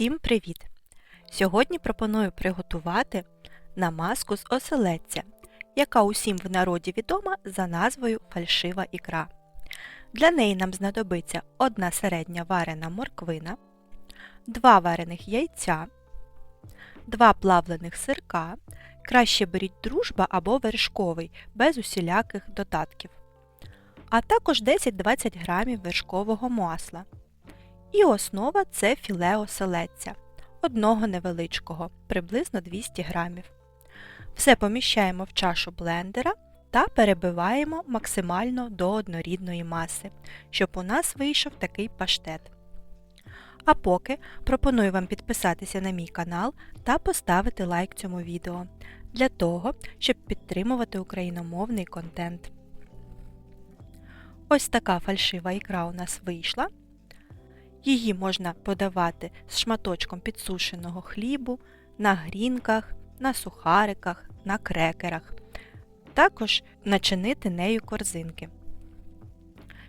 Всім привіт! Сьогодні пропоную приготувати намазку з оселедця, яка усім в народі відома за назвою фальшива ікра. Для неї нам знадобиться одна середня варена морквина, два варених яйця, два плавлених сирка, краще беріть дружба або вершковий, без усіляких додатків, а також 10-20 грамів вершкового масла. І основа це філе оселедця, одного невеличкого, приблизно 200 грамів. Все поміщаємо в чашу блендера та перебиваємо максимально до однорідної маси, щоб у нас вийшов такий паштет. А поки пропоную вам підписатися на мій канал та поставити лайк цьому відео для того, щоб підтримувати україномовний контент. Ось така фальшива ікра у нас вийшла. Її можна подавати з шматочком підсушеного хлібу, на грінках, на сухариках, на крекерах. Також начинити нею корзинки.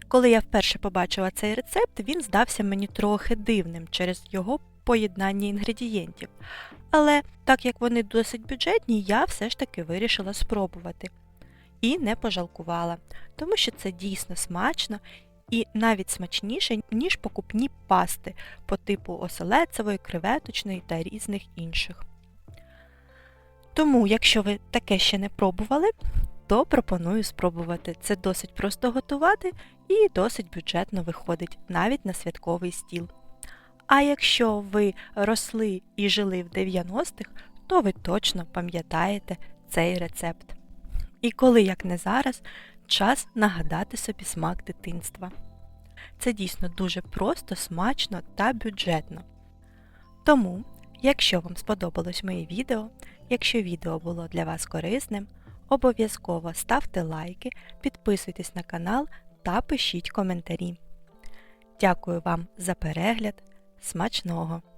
Коли я вперше побачила цей рецепт, він здався мені трохи дивним через його поєднання інгредієнтів. Але так як вони досить бюджетні, я все ж таки вирішила спробувати. І не пожалкувала, тому що це дійсно смачно і навіть смачніше, ніж покупні пасти по типу оселедцевої, креветочної та різних інших. Тому, якщо ви таке ще не пробували, то пропоную спробувати. Це досить просто готувати і досить бюджетно виходить навіть на святковий стіл. А якщо ви росли і жили в 90-х, то ви точно пам'ятаєте цей рецепт. І коли, як не зараз, час нагадати собі смак дитинства. Це дійсно дуже просто, смачно та бюджетно. Тому, якщо вам сподобалось моє відео, якщо відео було для вас корисним, обов'язково ставте лайки, підписуйтесь на канал та пишіть коментарі. Дякую вам за перегляд. Смачного!